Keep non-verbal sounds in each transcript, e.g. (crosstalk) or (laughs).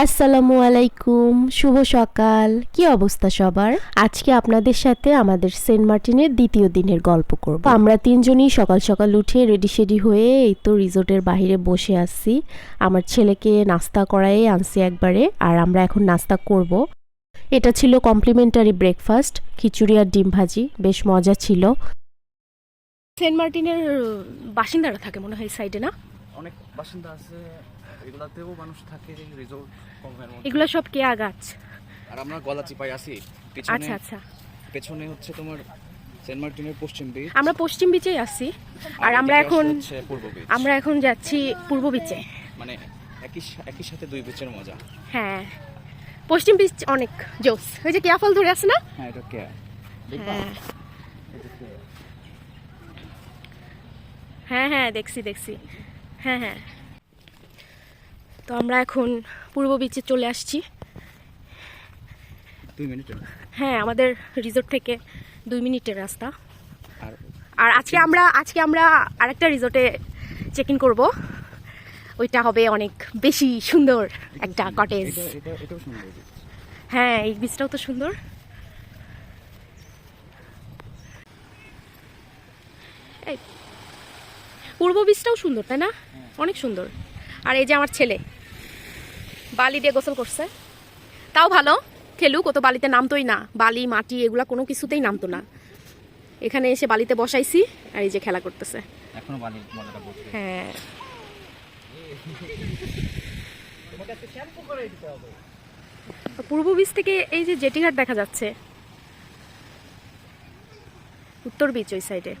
আসসালামু আলাইকুম শুভ সকাল। কি অবস্থা সবার? আজকে আপনাদের সাথে আমাদের সেন্ট মার্টিনের দ্বিতীয় দিনের গল্প করব। আমরা তিনজনই সকাল সকাল উঠে রেডি শেডি হয়ে এই তো রিসোর্টের বাইরে বসে আছি। আমার ছেলেকে নাস্তা করাই আনছি একবারে আর আমরা এখন নাস্তা করব। এটা ছিল কমপ্লিমেন্টারি ব্রেকফাস্ট খিচুড়ি আর ডিম ভাজি বেশ মজা ছিল। সেন্ট মার্টিনের বাসিন্দারা থাকে মনে হয় সাইডে না? অনেক বাসিন্দা আছে এগুলাতেও মানুষ থাকে রিসোর্ট কমের মধ্যে এগুলো সব কেয়া গাছ? আর আমরা গলা চিপাই আছি। পিছনে আচ্ছা আচ্ছা। পেছনে হচ্ছে তোমার সেন্ট মার্টিনের পশ্চিম বিচ আমরা পশ্চিম বিচেই আছি। আর আমরা এখন পূর্ব বিচ আমরা এখন যাচ্ছি পূর্ব বিচে মানে একই একই সাথে দুই বিচের মজা। হ্যাঁ। পশ্চিম বিচ অনেক জোস। ওই যে কেয়া ফল ধরে আছে না? হ্যাঁ এটা কে হ্যাঁ। হ্যাঁ হ্যাঁ দেখছি দেখছি। হ্যাঁ হ্যাঁ। তো আমরা এখন পূর্ব বিচে চলে আসছি। হ্যাঁ আমাদের রিসোর্ট থেকে দুই মিনিটের রাস্তা। আর আজকে আমরা আজকে আমরা আরেকটা রিসোর্টে চেক ইন করব। ওইটা হবে অনেক বেশি সুন্দর একটা কটেজ। হ্যাঁ এই বীজটাও তো সুন্দর। এই পূর্ব বীজটাও সুন্দর তাই না? অনেক সুন্দর। আর এই যে আমার ছেলে বালি দিয়ে গোসল করছে। তাও ভালো খেলুক ও তো বালিতে নামতোই না। বালি মাটি এগুলা কোনো কিছুতেই নামতো না। এখানে এসে বালিতে বসাইছি আর এই যে খেলা করতেছে। হ্যাঁ। পূর্ব বীজ থেকে এই যে জেটিঘাট দেখা যাচ্ছে। উত্তর বীচ ওই সাইডে।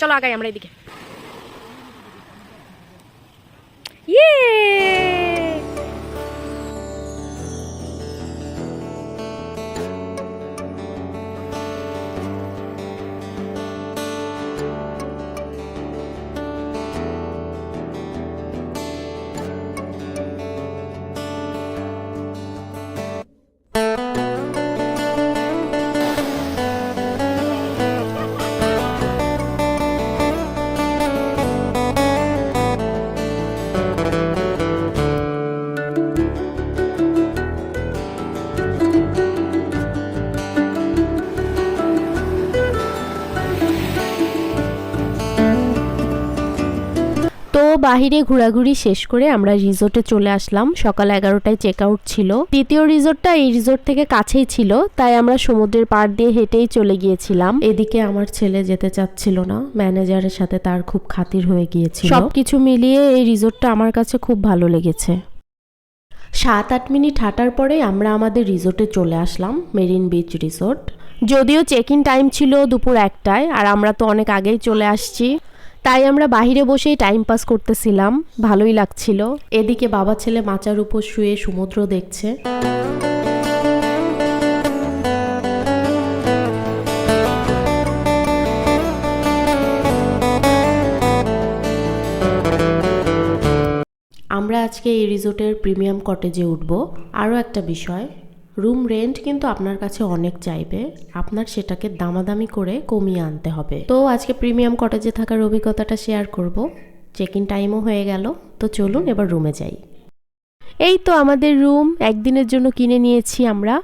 চলো আগাই আমরা এদিকে। Yay! বাহিরে ঘোরাঘুরি শেষ করে আমরা রিসোর্টে চলে আসলাম। সকাল এগারোটায় চেক আউট ছিল। দ্বিতীয় রিসোর্টটা এই রিসোর্ট থেকে কাছেই ছিল, তাই আমরা সমুদ্রের পাড় দিয়ে হেঁটেই চলে গিয়েছিলাম। এদিকে আমার ছেলে যেতে চাচ্ছিল না ম্যানেজারের সাথে তার খুব খাতির হয়ে গিয়েছিল। সবকিছু মিলিয়ে এই রিসোর্টটা আমার কাছে খুব ভালো লেগেছে। সাত আট মিনিট হাঁটার পরে আমরা আমাদের রিসোর্টে চলে আসলাম, মেরিন বিচ রিসোর্ট। যদিও চেক ইন টাইম ছিল দুপুর একটায়, আর আমরা তো অনেক আগেই চলে আসছি। তাই আমরা বাইরে বসেই টাইম পাস করতেছিলাম, ভালোই লাগছিল। এদিকে বাবা ছেলে মাচার উপর শুয়ে সমুদ্র দেখছে। আমরা আজকে এই রিসোর্টের প্রিমিয়াম কটেজে উঠব। আরও একটা বিষয় রুম রেন্ট কিন্তু আপনার কাছে অনেক চাইবে। আপনার সেটাকে দামাদামি করে কমিয়ে আনতে হবে। তো আজকে প্রিমিয়াম কটেজে থাকার অভিজ্ঞতাটা শেয়ার করব। চেক ইন টাইমও হয়ে গেল। তো চলুন এবার রুমে যাই। এই তো আমাদের রুম একদিনের জন্য কিনে নিয়েছি আমরা।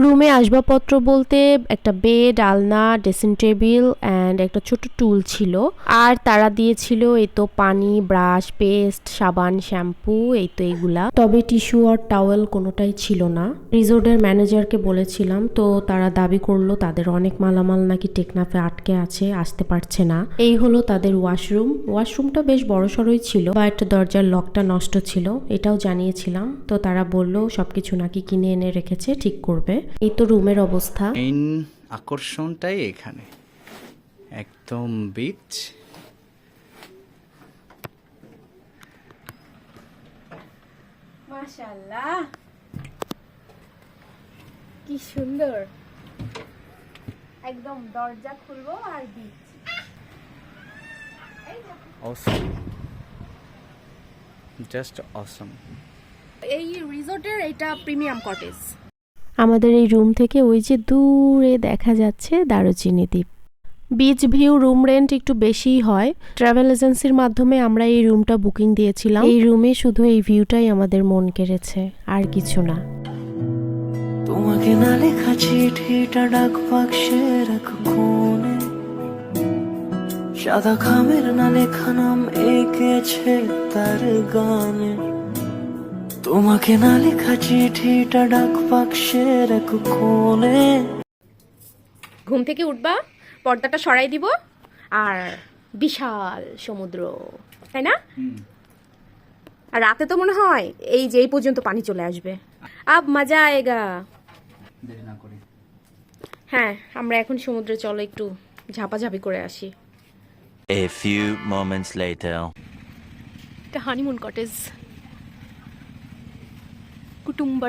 রুমে আসবাবপত্র বলতে একটা বেড, আলনা, ড্রেসিং টেবিল অ্যান্ড একটা ছোট টুল ছিল। আর তারা দিয়েছিল এই তো পানি, ব্রাশ, পেস্ট, সাবান, শ্যাম্পু, এই তো এইগুলা তবে টিস্যু আর টাওয়েল কোনোটাই ছিল না। রিসোর্টের ম্যানেজারকে বলেছিলাম, তো তারা দাবি করল তাদের অনেক মালামাল নাকি টেকনাফে আটকে আছে, আসতে পারছে না। এই হলো তাদের ওয়াশরুম। ওয়াশরুমটা বেশ বড়সড়ই ছিল, বাট দরজার লকটা নষ্ট ছিল, এটাও জানিয়েছিলাম। তো তারা বলল, সবকিছু নাকি কিনে এনে রেখেছে, ঠিক করবে। এই তো রুমের অবস্থা। মেইন আকর্ষণটাই এখানে। একদম বিচ মাশাআল্লাহ। কি সুন্দর। একদম দরজা খুলবো আর বিচ অসম জাস্ট অসম এই রিসোর্টের এটা প্রিমিয়াম কটেজ আমাদের এই রুম থেকে ওই যে দূরে দেখা যাচ্ছে দারুচিনি দ্বীপ। বিচ ভিউ রুম রেন্ট একটু বেশিই হয়। ট্রাভেল এজেন্সির মাধ্যমে আমরা এই রুমটা বুকিং দিয়েছিলাম। এই রুমে শুধু এই ভিউটাই আমাদের মন কেড়েছে, আর কিছু না। তোমাকে না লেখা চিঠিটা ডাক বাক্সে রাখো সাদা খামের না লেখা নাম এঁকেছে তার গানে। তোমাকে না লেখা চিঠিটা ডাক বাক্সে রাখো কোণে ঘুম থেকে উঠবা পর্দাটা সরাই দিব আর বিশাল সমুদ্র তাই না? আর রাতে তো মনে হয় এই যে এই পর্যন্ত পানি চলে আসবে। আব মজা আয়েগা। দেরি না করি। হ্যাঁ আমরা এখন সমুদ্রে চলো একটু ঝাপাঝাপি করে আসি। A few moments later. এটা হানিমুন কটেজ কুটুম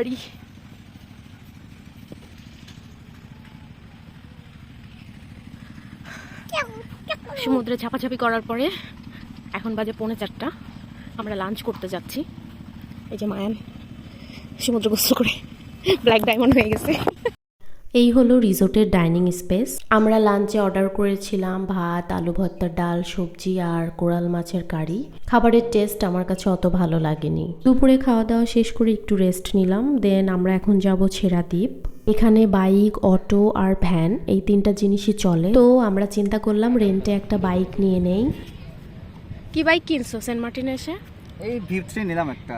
সমুদ্রে ঝাপাঝাপি করার পরে এখন বাজে পৌনে চারটা। আমরা লাঞ্চ করতে যাচ্ছি। এই যে মায়ান সমুদ্র গোসল করে ব্ল্যাক ডায়মন্ড হয়ে গেছে। এই হলো রিসোর্টের ডাইনিং স্পেস। আমরা লাঞ্চে অর্ডার করেছিলাম ভাত আলু ভর্তা ডাল সবজি আর কোরাল মাছের কারি। খাবারের টেস্ট আমার কাছে অত ভালো লাগেনি। দুপুরে খাওয়া দাওয়া শেষ করে একটু রেস্ট নিলাম দেন আমরা এখন যাব ছেড়াদ্বীপ এখানে বাইক অটো আর ভ্যান এই তিনটা জিনিসই চলে। তো আমরা চিন্তা করলাম রেন্টে একটা বাইক নিয়ে নেই। কি বাইক কিনছো সেন্ট মার্টিনে এসে? এই ভিভ থ্রি নিলাম একটা।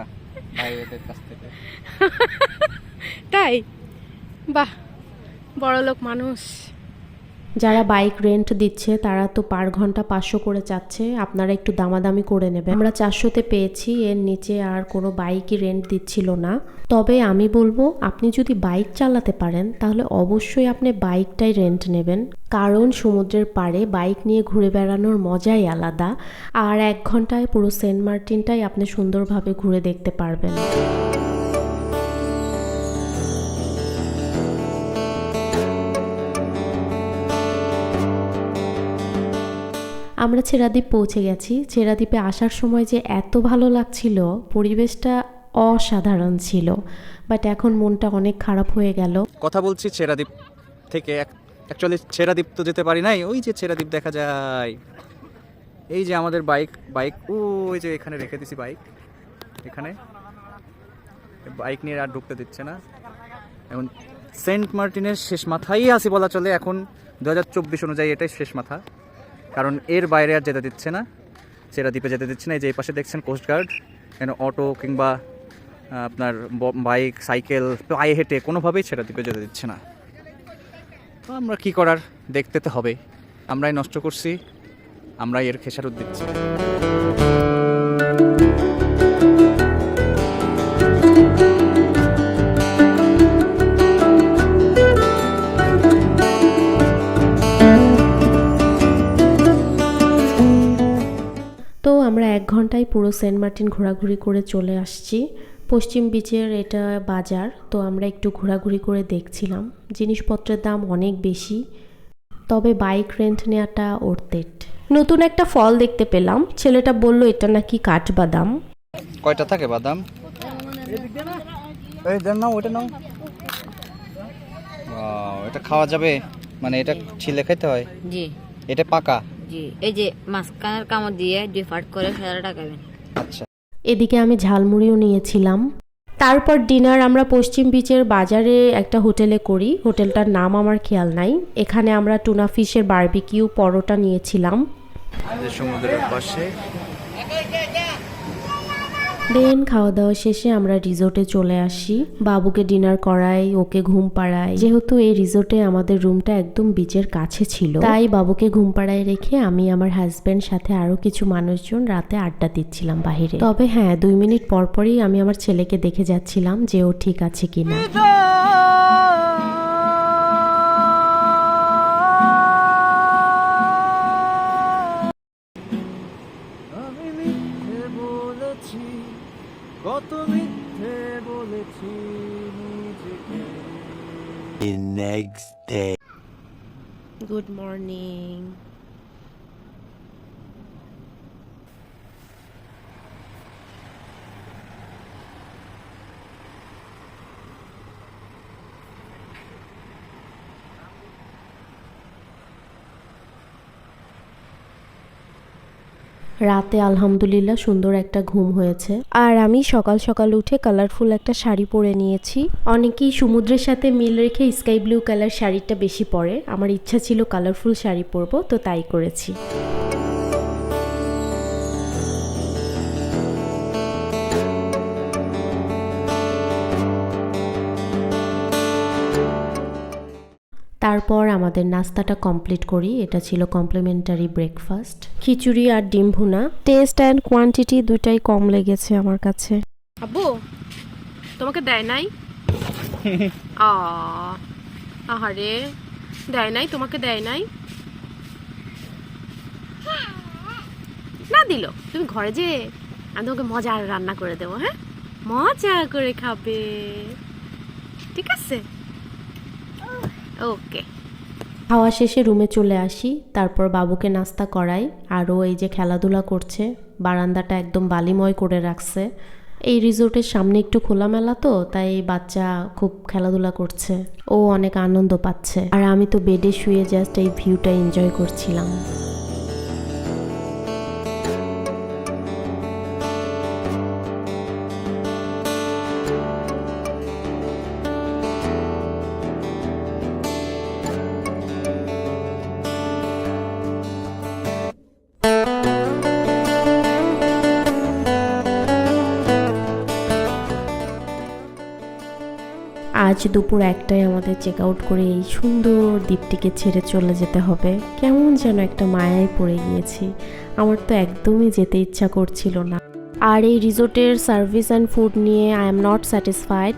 ভাইদের কাছ থেকে। তাই? বাহ! বড় লোক মানুষ। যারা বাইক রেন্ট দিচ্ছে, তারা তো পার ঘণ্টা পাঁচশো করে চাচ্ছে। আপনারা একটু দামাদামি করে নেবেন। আমরা চারশোতে পেয়েছি, এর নিচে আর কোনো বাইকই রেন্ট দিচ্ছিল না। তবে আমি বলব, আপনি যদি বাইক চালাতে পারেন, তাহলে অবশ্যই আপনি বাইকটাই রেন্ট নেবেন। কারণ সমুদ্রের পাড়ে বাইক নিয়ে ঘুরে বেড়ানোর মজাই আলাদা। আর এক ঘন্টায় পুরো সেন্ট মার্টিনটাই আপনি সুন্দরভাবে ঘুরে দেখতে পারবেন। আমরা ছেড়াদ্বীপ পৌঁছে গেছি। ছেড়াদ্বীপে আসার সময় যে এত ভালো লাগছিল, পরিবেশটা অসাধারণ ছিল। বাট এখন মনটা অনেক খারাপ হয়ে গেল। কথা বলছি ছেড়াদ্বীপ থেকে। অ্যাকচুয়ালি ছেড়াদ্বীপ তো যেতে পারি নাই। ওই যে ছেড়াদ্বীপ দেখা যায়। এই যে আমাদের বাইক বাইক ওই যে এখানে রেখে দিছি বাইক। এখানে। বাইক নিয়ে আর ঢুকতে দিচ্ছে না। এখন সেন্ট মার্টিনের শেষ মাথায় আছি বলা চলে। এখন দু হাজার চব্বিশ অনুযায়ী এটাই শেষ মাথা। কারণ এর বাইরে আর যেতে দিচ্ছে না, সেরা দ্বীপে যেতে দিচ্ছে না। এই যে এই পাশে দেখছেন কোস্টগার্ড কেন অটো কিংবা আপনার বাইক, সাইকেল, পায়ে হেঁটে কোনোভাবেই সেরা দ্বীপে যেতে দিচ্ছে না। তো আমরা কি করার? দেখতে তো হবে আমরাই নষ্ট করছি, আমরাই এর খেসারত দিচ্ছি। এক ঘন্টায় পুরো সেন্ট মার্টিন ঘোরাঘুরি করে চলে আসছি। পশ্চিম বিচের এটা বাজার তো আমরা একটু ঘোরাঘুরি করে দেখছিলাম। জিনিসপত্রের দাম অনেক বেশি তবে বাইক রেন্ট নেওয়াটা ওর্থেট। নতুন একটা ফল দেখতে পেলাম ছেলেটা বলল এটা নাকি কাঠবাদাম? কয়টা থাকে বাদাম? এই দেন নাও ওইটা নাও। এটা খাওয়া যাবে? মানে এটা ছিলে খেতে হয়? জি। এটা পাকা? জি এই যে মাঝখানের কামড় দিয়ে দুই ফাট করে সারা টাকাবেন আচ্ছা। এদিকে আমি ঝালমুড়িও নিয়েছিলাম। তারপর ডিনার আমরা পশ্চিম বিচের বাজারে একটা হোটেলে করি। হোটেলটার নাম আমার খেয়াল নাই। এখানে আমরা টুনা ফিশের বার্বিকিউ পরোটা নিয়েছিলাম। সমুদ্রের পাশে দেন খাওয়া দাওয়া শেষে আমরা রিসোর্টে চলে আসি। বাবুকে ডিনার করাই, ওকে ঘুম পাড়াই। যেহেতু এই রিসোর্টে আমাদের রুমটা একদম বিচের কাছে ছিল, তাই বাবুকে ঘুম পাড়ায় রেখে আমি আমার হাজব্যান্ড সাথে আরও কিছু মানুষজন রাতে আড্ডা দিচ্ছিলাম বাহিরে। তবে হ্যাঁ দুই মিনিট পরপরই আমি আমার ছেলেকে দেখে যাচ্ছিলাম যে ও ঠিক আছে কিনা। The next day. Good morning. রাতে আলহামদুলিল্লাহ সুন্দর একটা ঘুম হয়েছে। আর আমি সকাল সকাল উঠে কালারফুল একটা শাড়ি পরে নিয়েছি। অনেকেই সমুদ্রের সাথে মিল রেখে স্কাই ব্লু কালার শাড়িটা বেশি পরে। আমার ইচ্ছা ছিল কালারফুল শাড়ি পরবো, তো তাই করেছি। তারপর আমাদের নাস্তাটা কমপ্লিট করি। এটা ছিল কমপ্লিমেন্টারি ব্রেকফাস্ট খিচুড়ি আর ডিম ভুনা। টেস্ট অ্যান্ড কোয়ান্টিটি দুটাই কম লেগেছে আমার কাছে। আব্বু তোমাকে দেয় নাই? (laughs) আ আহারে দেয় নাই? তোমাকে দেয় নাই? না দিল। তুমি ঘরে যে আমি তোমাকে মজার রান্না করে দেবো হ্যাঁ? মজা করে খাবে। ঠিক আছে? ওকে খাওয়া শেষে রুমে চলে আসি, তারপর বাবুকে নাস্তা করাই আরও এই যে খেলাধুলা করছে, বারান্দাটা একদম বালিময় করে রাখছে। এই রিসোর্টের সামনে একটু খোলামেলা তো, তাই বাচ্চা খুব খেলাধুলা করছে। ও অনেক আনন্দ পাচ্ছে। আর আমি তো বেডে শুয়ে জাস্ট এই ভিউটা এনজয় করছিলাম। আজ দুপুর একটায় আমাদের চেক আউট করে এই সুন্দর দ্বীপটিকে ছেড়ে চলে যেতে হবে। কেমন যেন একটা মায়ায় পড়ে গিয়েছি। আমার তো একদমই যেতে ইচ্ছা করছিল না। আর এই রিসোর্টের সার্ভিস অ্যান্ড ফুড নিয়ে I am not satisfied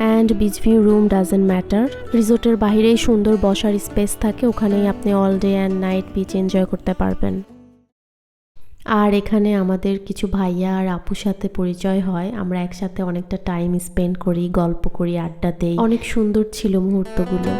and beach view room doesn't matter রিসোর্টের বাইরেই সুন্দর বসার স্পেস থাকে, ওখানেই আপনি all day and night beach enjoy করতে পারবেন। আর এখানে আমাদের কিছু ভাইয়া আর আপুর সাথে পরিচয় হয়। আমরা একসাথে অনেকটা টাইম স্পেন্ড করি, গল্প করি, আড্ডা দেই। অনেক সুন্দর ছিল মুহূর্তগুলো।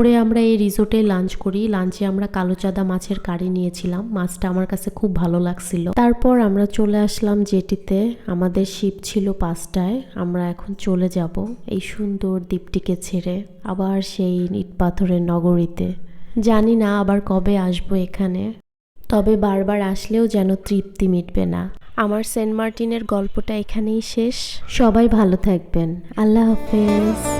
দুপুরে আমরা এই রিসোর্টে লাঞ্চ করি। লাঞ্চে আমরা কালোচাঁদা মাছের কারি নিয়েছিলাম। মাছটা আমার কাছে খুব ভালো লাগছিল। তারপর আমরা চলে আসলাম জেটিতে। আমাদের শিপ ছিল পাঁচটায়। আমরা এখন চলে যাব এই সুন্দর দ্বীপটিকে ছেড়ে আবার সেই ইট পাথরের নগরীতে। জানি না আবার কবে আসব এখানে। তবে বারবার আসলেও যেন তৃপ্তি মিটবে না। আমার সেন্ট মার্টিনের গল্পটা এখানেই শেষ। সবাই ভালো থাকবেন। আল্লাহ হাফেজ।